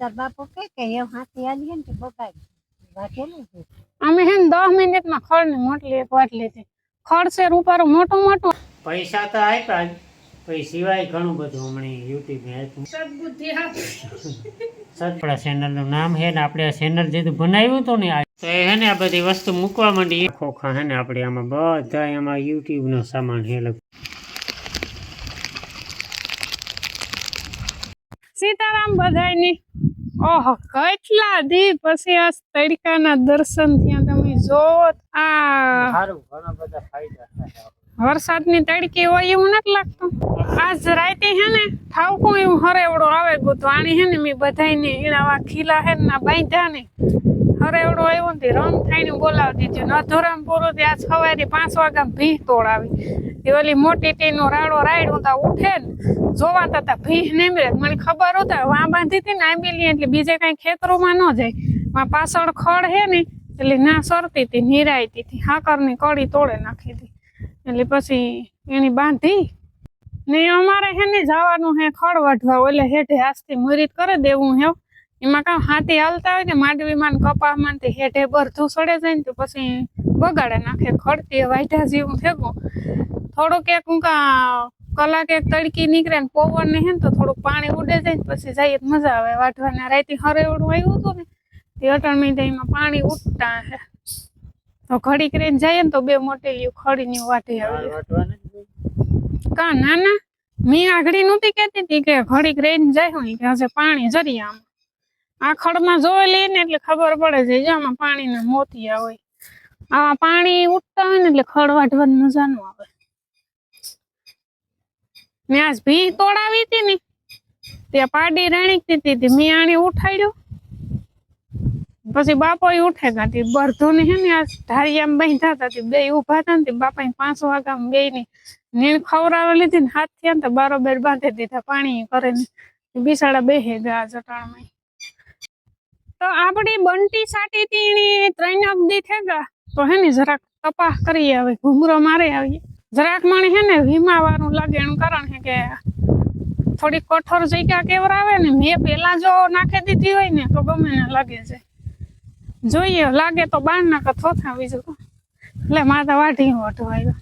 તાર બાપો કે કે એમ હાથી આલી હે ને તે બગાડી? વાટેલું છે અમે હે ને દસ મિનિટમાં ખડ ને મોટલી એક વાટ લીધી. ખડ છે રૂપારું મોટું મોટું. પૈસા તો આપ્યા જ પછી સિવાય ઘણું બધું હમણાં યુટ્યુબ આપ્યું સદબુદ્ધિ આપણા ચેનલનું નામ છે ને આપણે આ ચેનલ જે બનાવ્યું હતું ને આ તો એ હે ને આ બધી વસ્તુ મૂકવા માંડી. ખોખા હે ને આપણે આમાં બધા એમાં યુટ્યુબનો સામાન છે લગ સીતારામ બધાયની? ઓહો કેટલા દી પછી આ તડકાના દર્શન ત્યાં તમે જોત આ સારું ઘણા બધા ફાયદા વરસાદની તડકી હોય એવું નથી લાગતું? આજ રાતે હે ને ઠાવકું એવું હરેવડો આવે ગયું આણી હે ને મેં બધાયને ઈણાવા ખીલા હે ને બાંધ્યા ને. હરેવડો આવ્યો ને રંગ થઈને બોલાવતી હતી અધોરામ પૂરું તે આજ સવારે પાંચ વાગ્યા ભીહ તોડાવી. ઓલી મોટી ટીનો રાડો રાયડું તા ઉઠે ને. જોવા તા ભીહ નીમરે મને ખબર હતા વાં બાંધી હતી ને આંબેલી એટલે બીજે કઈ ખેતરોમાં ન જાય. માં પાછળ ખડ હે ને, એટલે ના સરતી હતી નિરાયતી હતી. હાકરની કડી તોડે નાખી હતી. એટલે પછી એની બાંધી ને અમારે હે ને જવાનું હે ખડ વાઢવા. ઓલે હેઠે આજથી મુરીત કરી દેવું હે. એમાં કાં હાથી હાલતા હોય ને માંડવીમાં કપાસમાં તે હેઠે બરધું સડે જાય ને તો પછી બગાડે નાખે ખડતી વાઢ્યા જેવું થેગું થોડુંક એક હું કા કલાક એક તડકી નીકળે ને પવન ને હે ને તો થોડુંક પાણી ઉડે જાય ને પછી જઈએ તો મજા આવે. વાઢવાના રાતે હરેવડું આવ્યું હતું ને તે અટણ એમાં પાણી ઉઠતા હે. તો ઘડીક રહીને જઈએ ને તો બે મોટેલી ખડીની વાટી આવી કા ના. ના મેં આગળી નહોતી કહેતી હતી કે ઘડીક રહીને જાય હું કે હશે પાણી જરી આમ. આ ખડમાં જોઈ લઈએ ને એટલે ખબર પડે છે, જે આમાં પાણીના મોતિયા હોય. આ પાણી ઉઠતા હોય ને એટલે ખડ વાઢવાની મજા ન આવે. મેં આજ ભી તોડાવી હતી ને, ત્યાં પાડી રાણીકતી હતી, મેં આને ઉઠાડ્યો. પછી બાપો ઉઠે ગાતી બરધો ને હે ને આ ધારિયામાં બાંધ્યા હતા બે ઊભા હતા ને બાપા પાંચ વાગા બે ની નીણ ખવરાવે લીધી ને, હાથ થયા ને તો બારોબર બાંધી દીધા, પાણી કરે ને બિસાડા બેહે ગયા જટાણમાં. તો આપણી બંટી સાટી તીણી ત્રણ અબધી થેગા તો હે ને જરાક તપાસ કરી આવે ઘૂમરો મારે આવીએ. જરાક મણી હે ને વીમા વાળું લાગે એનું કારણ હે કે થોડી કઠોર જગ્યા કેવરાવે ને, મેં પેલા જો નાખી દીધી હોય ને, તો ગમે ને લાગે છે. જોઈએ, લાગે તો બાર નાખે થોથા બીજું. એટલે માતા વાઢી વાઢો આવ્યો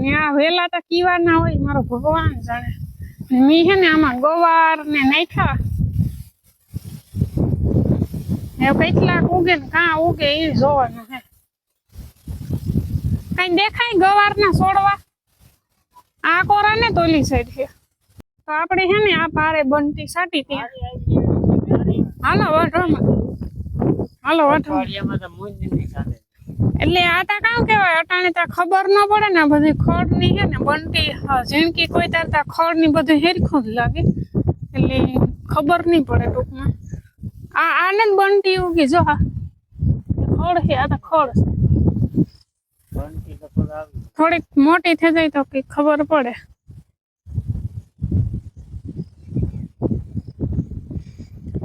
ને આ વેલા તો કીવા ના હોય, મારો ભગવાન જાણે. મી હે ને આમાં ગવાર ને નાખ્યા. એ કેટલાક ઉગે ને કાં ઉગે એ જોવાનું હે કઈ દેખાય ગવાર ના છોડવા આ કોરા ને તો આપણે હાલો એટલે આ તા કેવાય અટાણે તા ખબર ન પડે ને બધી ખડની ને બંટી હા, કોઈ તાર તા ની બધું હેરખું જ લાગે એટલે ખબર નહીં પડે ટૂંકમાં આ આનંદ બંટી ઉગી જો આ ખડ છે આ તો ખડ છે. થોડીક મોટી થઈ જાય તો કઈ ખબર પડે.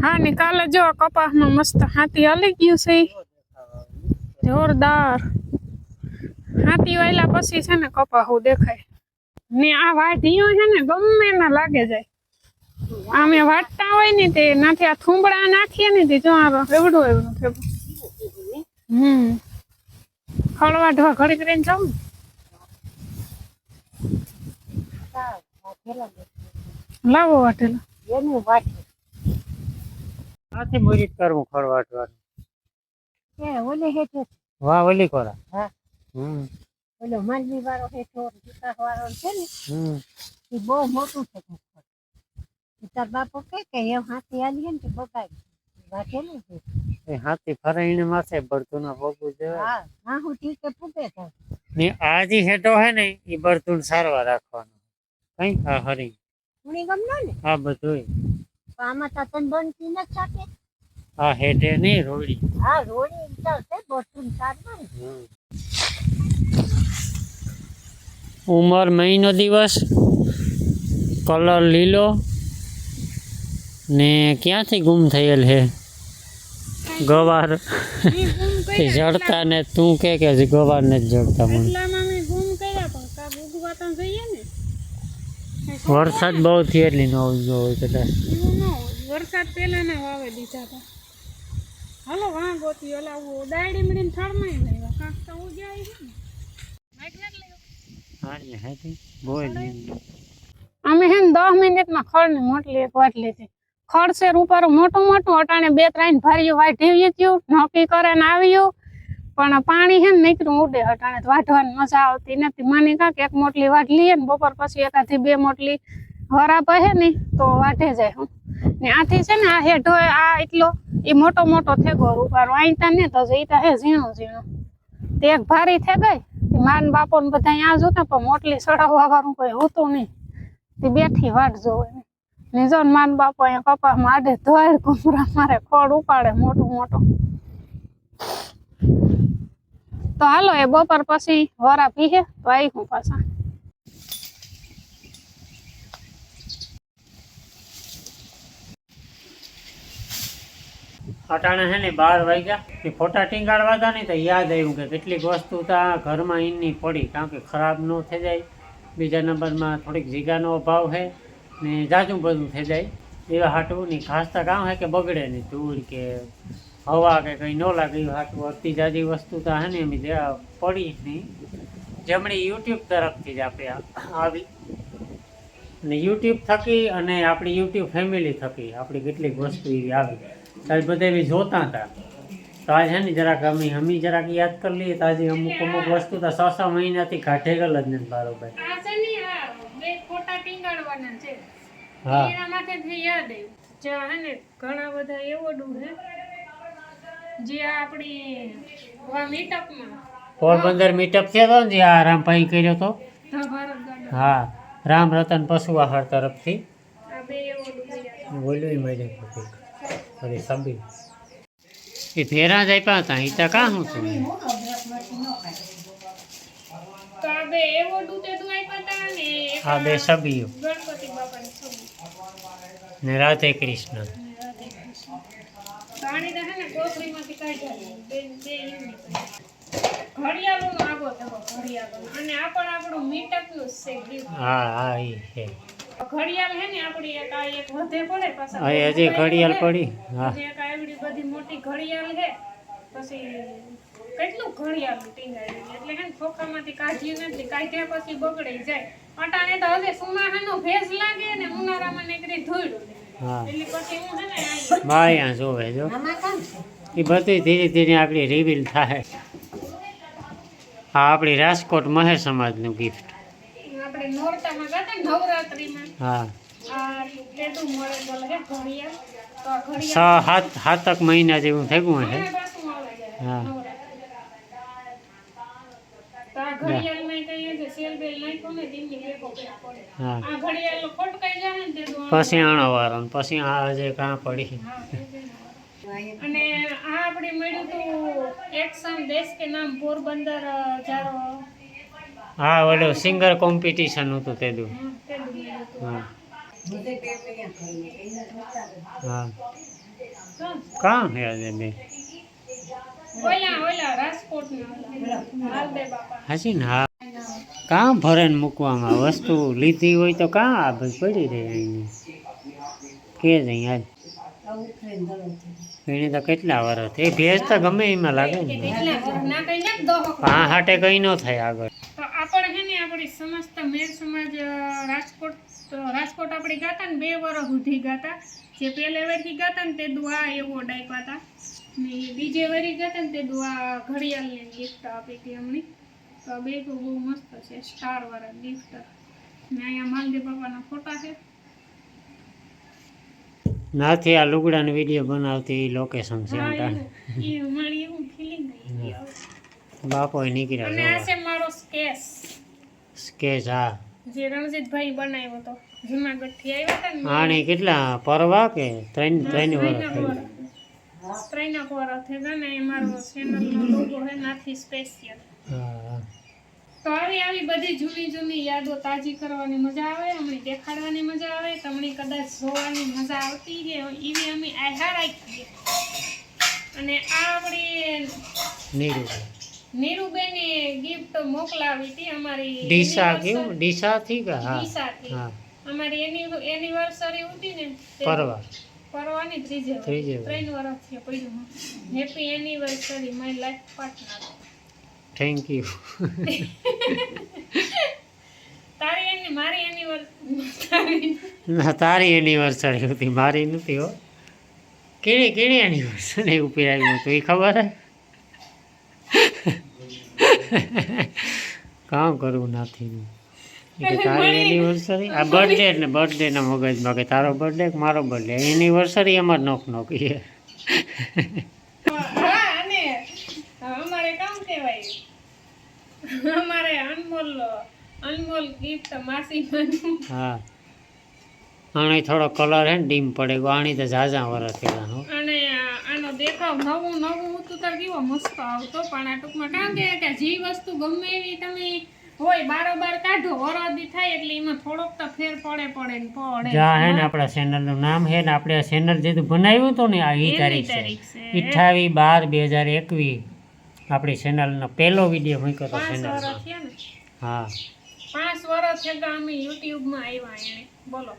હા ને કાલે જો કપાસમાં મસ્ત હાથી હાલી ગયું છે. જોરદાર. હાથી વાયલા પછી છે ને કપાહું દેખાય. ને આ વાઢીઓ છે ને ગમે ના લાગે જાય. આમે વાટતા હોય ને તે નાથી આ થુંબડા નાખીએ ને તે જો આ એવડું એવડું થયું હમ. ખળ ઢવા ઘડી કરીને જાઉં લાવો વાટેલા. એનું વાટે. આથી મુરીત કરવું ખડવાટવાનું એ ઓલે હેઠે. વાહ ઓલી કોરા હા. હમ. ઓલો માંડવી વાળો હેઠો વાળો છે ને હમ. એ બહુ મોટું છે. તાર બાપો કે કે એમ હાથી આલી ને બગાડી. વાટેલું છે એ હાથી ફરાઈને માથે બળતું ના પગું છે હા હા હું ઠીક કે પૂગે થાય ને આ જે હેઠો હે ને એ બળતું સારવાર રાખવાનો. કઈ? હા હરી. ઉણી ગમનો ને? હા બધું આમાં તો તન બનતી ન છાકે આ હેટે નહીં રોડી હા રોડી ચાલશે સારવા હમ. ઉમર મહિનો દિવસ કલર લીલો ને ક્યાંથી ગુમ થયેલ છે ગવાર. ઈ ગુમ એ કર્યા જડતા ને તું કે કે હજી ગવાર ને જ જડતા મને. એટલામાં મેં ગુમ કર્યા પણ કાક ઉગવા તો જોઈએ ને? વરસાદ બહુ થી એટલી ન ઉગ્યો હોય કદાચ. એવું ન હોય. વરસાદ પહેલાના વાવે દીધા હતા. હાલો વાં ગોતી ઓલા દાયડી મળીને થળમાં લેવા કાંક તો ઉગ્યા છે ને. માઇક નથી લેવું હા એટલે હે તે બોલ અમે હે ને દસ મિનિટમાં ખડની મોટલી એક વાટ લીધી ખડ છે ઉપર મોટું મોટું અટાણે બે ત્રણ ભારીઓ વાઢી ગયું નક્કી કરે ને આવ્યું પણ પાણી હે ને નીકળ્યું ઉડે, અટાણે વાઢવાની મજા આવતી નથી. માની કાંક એક મોટલી વાઢ લઈએ ને બપોર પછી એકાથી બે મોટલી હરા પહે ને, તો વાઢે જાય હું. ને આથી છે ને આ હેઠો આ એટલો, એ મોટો મોટો થેગો રૂપારો આઈતા ને તો જઈતા હે ઝીણું ઝીણું. તે એક ભારી થઈ ગઈ. માન બાપો ને બધા અહીંયા જોતા પણ મોટલી સડાવવા વાળું કોઈ હોતું નહીં. તે બેઠી વાટ જોવે ને માન બાપો અહીંયા કપા માડે ધોળ કુમરા મારે ખોડ ઉપાડે મોટું મોટું. તો હાલો, એ બપોર પછી વરા પીહે, તો આવી હું પાછા. અટાણે છે ને બાર વાગ્યા. એ ફોટા ટીંગાડવા હતા ને તો યાદ આવ્યું કે કેટલીક વસ્તુ તો ઘરમાં ઈની પડી, કારણ કે ખરાબ ન થઈ જાય. બીજા નંબરમાં થોડીક જીગાનો અભાવ છે. ને જાજું બધું થઈ જાય. એવા હાટું ની ખાસ તો કામ હે કે બગડે નહીં. ધૂળ કે હવા કે કંઈ ન લાગે એવું હાટું. અતિ જાજી વસ્તુ તો હે ને એમ જે. પડી નહીં. જમણી યુટ્યુબ તરફથી જ આપણે આવી. અને યુટ્યુબ થકી અને આપણી યુટ્યુબ ફેમિલી થકી આપણી કેટલીક વસ્તુ એવી આવી. ત્યારે બધા એવી જોતા હતા. તો આજે ને જરાક અમે અમે જરાક યાદ કરી લઈએ. તો આજે અમુક અમુક વસ્તુ તો છ છ મહિનાથી કાઢે ગયેલ જ નથી બરોબર ફોટા ટીંગાડવાના છે. હા. એના માથેથી યાદ આવ્યું. જે હે ને ઘણા બધા એવોર્ડો છે જે આપણી મીટઅપમાં પોરબંદર મીટઅપ છે તો જે આ રામભાઈ કર્યો ગાર્ડન હા રામ રતન પશુ આહાર તરફથી. આ બે બોલ્યું મળ્યું હતું અરે સાંભળી. એ ફેરા જ આપ્યા હતા એ તો કાં શું છું તો બે એવોર્ડ તે આ બે છબી ને રાધે કૃષ્ણ. હજી ઘડિયાળ પડી હા બધી મોટી ઘડિયાળ છે પછી કેટલું ઘડિયાળ ટીંગાડ્યું એટલે હે ખોખામાંથી કાઢ્યું નથી કાઢ્યા પછી બગડી જાય. અટાણે તો હજી સુમાહાનો ભેજ લાગે ને ઉનાળામાં નીકળી ધોઈડું હા. એટલે પછી હું હે ને આવી બાયા જોવે જો. આમાં કામ છે? એ બધું ધીરે ધીરે આપણી રિવીલ થાય. આ આપણી રાજકોટ મહેર સમાજનું ગિફ્ટ આપણે નોરતામાં ગયા હતા ને નવરાત્રીમાં. હા. આ તેતું મળે બોલે હે ઘડિયાળ. તો આ છ ઘડિયાળ સાત સાતક મહિના જેવું થયું હશે મને પાછું મળે જાય હા. પછી આણો વાળો પછી આ જે કાં પડી. અને આ આપણે મળ્યું હતું એક્શન દેશ કે નામ પોરબંદર જારો. હા ઓલો સિંગર કોમ્પિટિશન હતું તે દુ. હા હા. કાં હે આજે હાચી ને હા. કાં ભરે ને મૂકવામાં વસ્તુ લીધી હોય તો કાં આ ભાઈ પડી રહે અહીંની? કે જ અહીં છે એને તો કેટલા વર્ષ એ ભેજ તો ગમે એમાં લાગે ને. હા હાટે કઈ ન થાય આગળ. તો આપણે છે ને આપણી સમસ્ત મેર સમાજ રાજકોટ રાજકોટ આપણે ગાતા ને બે વર્ષ સુધી ગાતા. જે પહેલે વરથી ગાતા ને તે દુઆ એવોર્ડ આપ્યા હતા ને બીજે વરી ગાતા ને તે દુઆ ઘડિયાળની ગિફ્ટ આપી હતી અમને તો બે તો બહુ મસ્ત છે સ્ટાર વાળા ગિફ્ટ ને અહીંયા માલદેવ બાપાના ફોટા છે. નાથી આ લુગડાનો વીડિયો બનાવતી લોકેશન છે એ એવું. બાપો નીકળ્યા અને આ છે મારો સ્કેચ સ્કેચ હા. જે રણજીતભાઈ બનાવ્યો હતો. જુનાગઢથી આવ્યા હતા ને આની કેટલા પરવા કે ત્રણ ત્રણ વર્ષ ત્રણ વર્ષ થઈ ને એ મારો ચેનલનો લોગો હે નાથી સ્પેશિયલ તો આવી આવી બધી જૂની જૂની યાદો તાજી કરવાની મજા આવે અમને દેખાડવાની મજા આવે તમને કદાચ જોવાની મજા આવતી છે એવી અમે આહાર રાખીએ. અને આ આપણી નીરુ નીરુબેને ગિફ્ટ મોકલાવી હતી અમારી ડીસા કેવું? ડીસા થી કે? હા ડીસાથી. હા. અમારી એની એનિવર્સરી હતી ને તે- પરવા પરવાની ત્રીજે ત્રીજે ત્રણ વર્ષ થયા પડ્યું happy anniversary my life partner thank you તારી એની મારી એનિવર્સરી ના તારી એનિવર્સરી હતી મારી નથી હો. કેળી કેળી એનિવર્સરી ઉપર આવ્યું હતું એ ખબર હે? કામ કરવું નથી તારી એનિવર્સરી આ બર્થડે એટલે બર્થડે ના મગજમાં કે તારો બર્થડે કે મારો બર્થડે એનિવર્સરી અમારે નોક નોકી અને અમારે કામ કહેવાય. અમારે અનમોલ અનમોલ ગિફ્ટ માસી હા. આણે થોડો કલર હે ને ડીમ પડે. આણી તો ઝાઝા વરસ થયા અને આનો દેખાવ નવું નવું. હતું તાર કેવો મસ્ત આવતો પણ આ ટૂંકમાં કામ કે કે જે વસ્તુ ગમે એવી તમે હોય બારોબાર કાઢો વરદી થાય એટલે એમાં થોડોક તો ફેર પડે પડે ને પડે જા હે ને આપણા ચેનલનું નામ હે ને આપણે આ ચેનલ જે બનાવ્યું હતું ને આ ઈ તારીખ છે. તારીખ છે. અઠ્ઠાવીસ બાર બે હજાર એકવીસ આપણી ચેનલનો પહેલો વીડિયો મૂક્યો તો ચેનલ ને? હા. પાંચ વર્ષ થયા અમે યુટ્યુબમાં આવ્યા એને. બોલો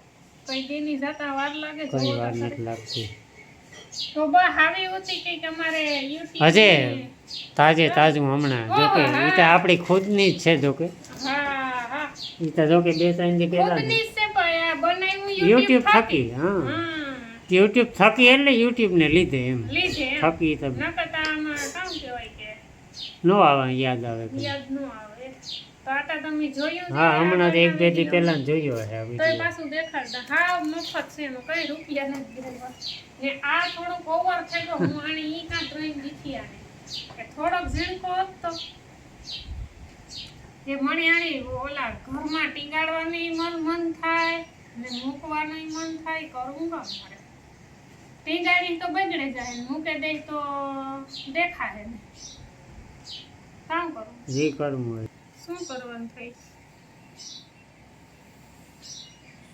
કઈ દેની જતા વાર લાગે કોઈ વાર. નથી લાગતી. હજે તાજે તાજું હમણાં. જોકે એ તો આપણી ખુદની જ છે જોકે એ તો જોકે બે ત્રણ દી પહેલા યુટ્યુબ થકી હા. યુટ્યુબ થકી એટલે યુટ્યુબને લીધે એમ. લીધે એમ. થકી તો. નકર તો આમાં કામ કહેવાય કે નો આવે યાદ આવે. યાદ ન આવે. તો આટા તમે જોયું હા હમણાં એક બે દી પહેલા જોયો હે આ પાછું દેખાડતા. હા મફત છે એનો કઈ રૂપિયા નથી દેવા ને આ થોડુંક ઓવર થઈ ગયો હું આને ઈ કા ડ્રોઈંગ દીધી આને. કે થોડોક ઝીણકો હતો. તો જે મને આની ઓલા ઘરમાં ટીંગાડવાની મન મન થાય ને મૂકવાનું મન થાય કરવું કામ મારે ટીંગાડી તો બગડે જાય મૂકે દઈ તો દેખાડે ને કામ કરું. જે કરવું હોય. શું કરવાનું થઈ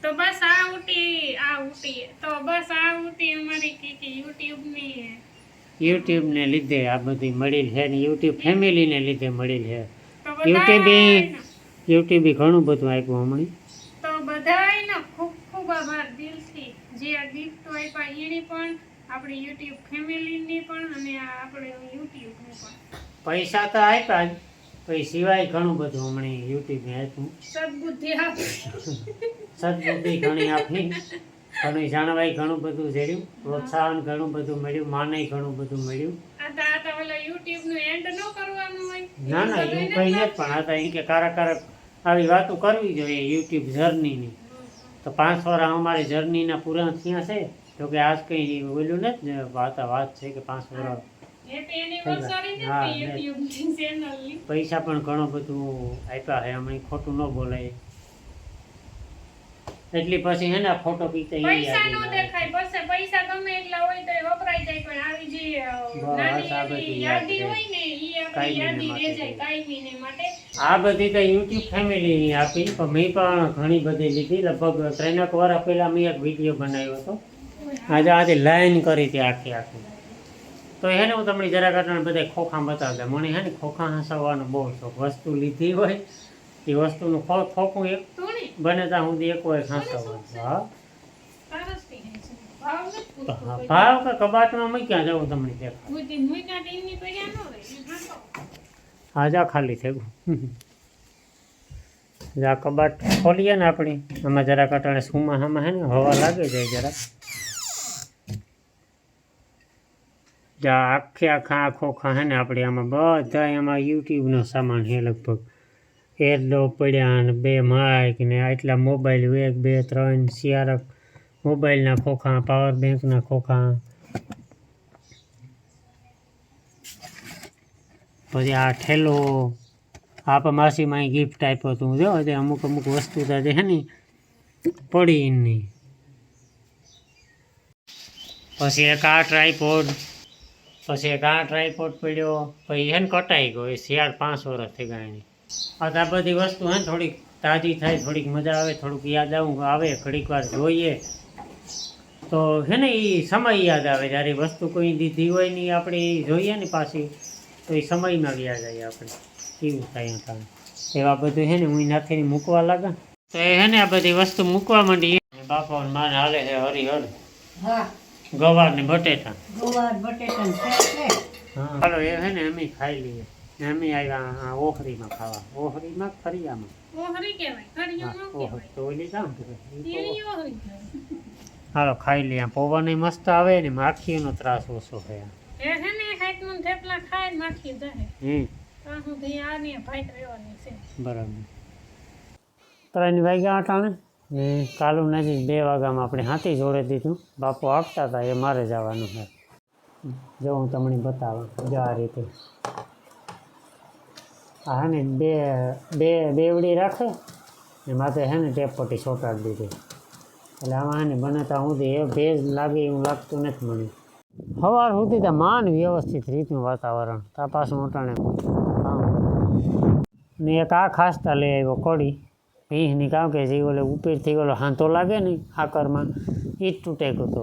તો બસ આ ઉટી આ ઉટી. તો બસ આ ઉટી અમારી કે કે યુટ્યુબની યુટ્યુબ ને લીધે આ બધી મળી છે ને યુટ્યુબ ફેમિલી ને લીધે મળી છે. YouTube યુટ્યુબ ઘણું બધું આપ્યું હમણાં. તો બધાયનો ખૂબ ખૂબ આભાર દિલથી. જે આ ગિફ્ટ આપ્યા એની પણ આપણી યુટ્યુબ ફેમિલીની પણ અને આપણે આપણે યુટ્યુબની પણ. પૈસા તો આપ્યા પછી સિવાય ઘણું બધું હમણાં યુટ્યુબે આપ્યું. સદબુદ્ધિ સદબુદ્ધિ ઘણી આપી. ઘણું જાણવાય ઘણું બધું જેડ્યું પ્રોત્સાહન ઘણું બધું મળ્યું. માને ઘણું બધું મળ્યું. નું ન એવું કંઈ નથી પણ આ તો કે કારક આવી વાતો કરવી જોઈએ યુટ્યુબ જર્નીની. તો પાંચ વર્ષ અમારી જર્નીના પૂરા થયા છે. તો કે આજ કંઈ ઓલું નથી વાત વાત છે કે પાંચ વર્ષ ને ની ની પૈસા પણ ઘણું બધું આપ્યા છે અમે ખોટું ન બોલાય. એટલી પછી હે ને ફોટો પીતા તો પૈસા નો દેખાય પછી પૈસા ગમે એટલા હોય તો એ વપરાઈ જાય પણ આવી જે બસ, નાની આ બધું યાદ. હોય ને ઈ આપણી યાદી રહે. જાય કાયમીને માટે. આ બધી તો યુટ્યુબ ફેમિલીની આપી પણ મેં પણ ઘણી બધી લીધી. લગભગ ત્રણેક વર્ષ પહેલાં મેં એક વીડિયો બનાવ્યો હતો. આજે આજે લાઈન કરી હતી આખી આખી. તો હે ને હું તમને જરા કરતા બધા ખોખા બતાવતા મને હે ને ખોખા હસાવવાનો બહુ શોખ. વસ્તુ લીધી હોય એ વસ્તુનું ખો ખોખું એક. બને ત્યાં સુધી એક વાર હસાવવાનું હા. ભાવ તો હા ભાવ કે કબાટમાં મૂક્યા જવું તમને દેખાય હા. હાજા ખાલી થઈ ગયું જા કબાટ ખોલીએ ને આપણે. આમાં જરા કટાણે સુમાં હામાં હે ને હવા લાગે જાય જરા જા, આખે આખા આખો ખા હે ને આપણે આમાં બધા એમાં યુટ્યુબનો સામાન છે લગભગ. એરડો પડ્યા ને બે માઇક ને આટલા મોબાઈલ એક, બે, ત્રણ સિયારક મોબાઈલના ખોખા પાવર બેંકના ખોખા. પછી આ ઠેલો આપ માસીમાં ગિફ્ટ આપ્યો હતું. જો તે અમુક અમુક વસ્તુ તો છે ને પડી નહીં. પછી એક આ ટ્રાયપોડ પછી આ ટ્રાયપોડ પડ્યો, પછી એને કટાઈ ગયો, એ શિયાળ પાંચ વર્ષ થઈ ગયા આ આ બધી વસ્તુ હે થોડીક તાજી થાય, થોડીક મજા આવે, થોડુંક યાદ આવું, આવે, ઘડીક વાર જોઈએ. તો હે ને એ સમય યાદ આવે, જ્યારે વસ્તુ કોઈ દીધી હોય ને આપણે જોઈએ ને પાછી, તો એ સમયમાં યાદ આવીએ આપણે. એવું થાય કામ એવા બધું હે ને હું નાખીને મૂકવા લાગે. તો એ હે ને આ બધી વસ્તુ મૂકવા માંડી. બાપા માને હાલે છે હરિહર. હા. ગવાર ને બટેટા. ગોવાર બટેટા છે છે હા. ચાલો એ છે ને અમે ખાઈ લઈએ. ને અમે આવ્યા ઓહરીમાં ઓખરીમાં ખાવા. ઓખરીમાં કે ફરિયામાં ઓહરી કહેવાય કરિયો હા, ન ઓહરી કહેવાય. તો ઓલી કામ કરે? ઈ તો તેરી ઓહરી હાલો ખાઈ લઈએ. પવન મસ્ત આવે ને માખીનો ત્રાસ ઓછો છે એ છે ને હાથમાં થેપલા ખાય માખી જાય હમ. આ ને ભાઈ રહેવાની છે. બરાબર. ત્રણ વાગ્યા અટાણે ને? કાલુ નજીક બે વાગ્યામાં આપણે હાથી જોડે દીધું. બાપુ આપતા હતા, એ મારે જવાનું છે. જો હું તમને બતાવું, જો આ રીતે. આ હે ને બે બે, બેવડી રાખે, ને માથે હે ને ટેપ પટ્ટી ચોંટાડી દીધી. એટલે આમાં હે ને બનાતા સુધી એ ભેજ લાગે એવું લાગતું નથી મને. સવાર સુધી તો માન વ્યવસ્થિત રીતનું વાતાવરણ. તાપાસ પાછું ને એક આ ખાસતા લઈ આવ્યો કડી. ભીંસની કામ કે જે ઓલે ઉપરથી ઓલો હાંતો લાગે ને આકરમાં એ જ તૂટે હતો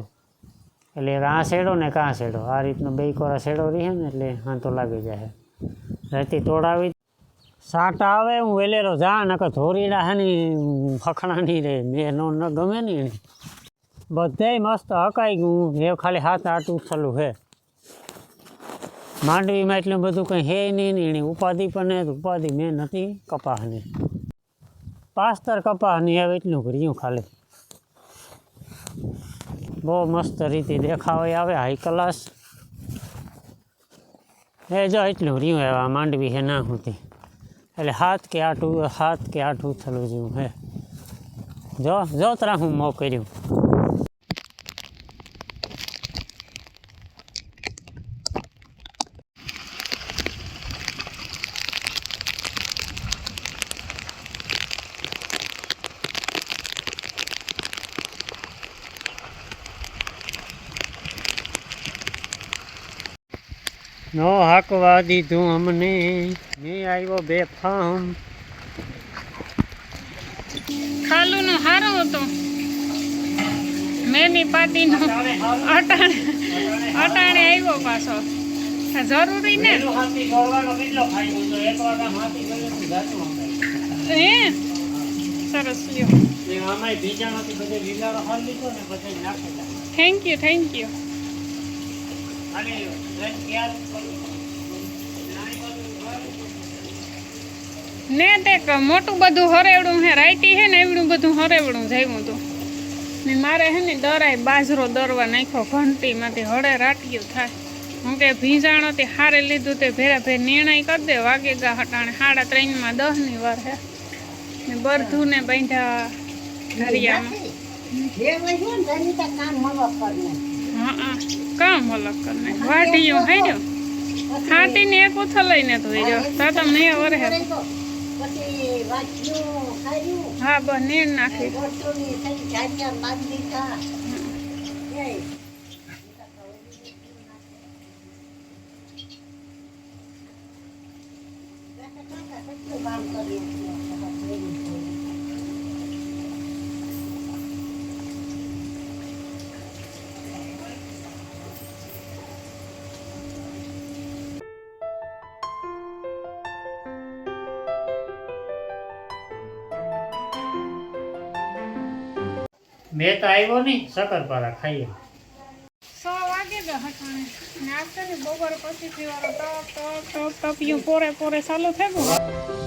એટલે આ શેડો ને કાં શેડો? આ રીતનો બે કોરા શેડો રહે ને એટલે હાંતો લાગી જાય રેતી તોડાવી સાટા આવે, હું વેલેરો જા, નકર ધોરીડા હે ને ફખણા નહીં રહે મેં નો ગમે ને બધે મસ્ત હકાઈ ગયું એ ખાલી હાથ આટું થલું હે. માંડવીમાં એટલું બધું કંઈ હે નહીં ને એની ઉપાધિ પણ ઉપાધિ મેં નથી કપાસની પાસ્તર કપાસની હવે એટલું કર્યું ખાલી. બહુ મસ્ત રીતે દેખાવે આવે હાઈ ક્લાસ એ જો એટલું રહ્યું એવા માંડવી હે ના હોતી. એટલે હાથ કે આઠું, હાથ કે આઠું થલું જેવું હે જો જો તરા હું મો કર્યું. નો હાકવા દીધું અમને. મેં આવ્યો બે ફામ. ખાલુનું હારું હતું. મેની નો અટાણે અટાણે આવ્યો પાછો. જરૂરી ને? હે? સરસ લ્યો. થેન્ક યુ થેન્ક યુ ને તે ક- મોટું બધું હરેવડું હે રાઈટી હે ને એવડું બધું હરેવડું જઈવું હતું. ને મારે હે ને દરાય બાજરો દરવા નાખ્યો ઘંટીમાંથી હળે રાટ્યું થાય. હું કે ભીંજાણોથી હારે લીધું તે ભેરા ભેર નિર્ણય કરી દે વાગે ગા હટાણે સાડા ત્રણમાં દસની વાર હે. ને બરધું ને બાંધ્યા ઘરિયામાં તો કામ હા અલગ કરને. વાઢીયું હૈર્યો હાટીને એક ઉથલ લઈને ધોઈ જો તા તમને વરે હે બસ નીર નાખી. મેં તો આવ્યો નહીં શકરપારા ખાઈએ. સો વાગે ગયો હટાણે. ને આજ છે ને બપોર પછી તપ ટપ ટપ ટપ યું પોરે પોરે ચાલુ થઈ ગયું.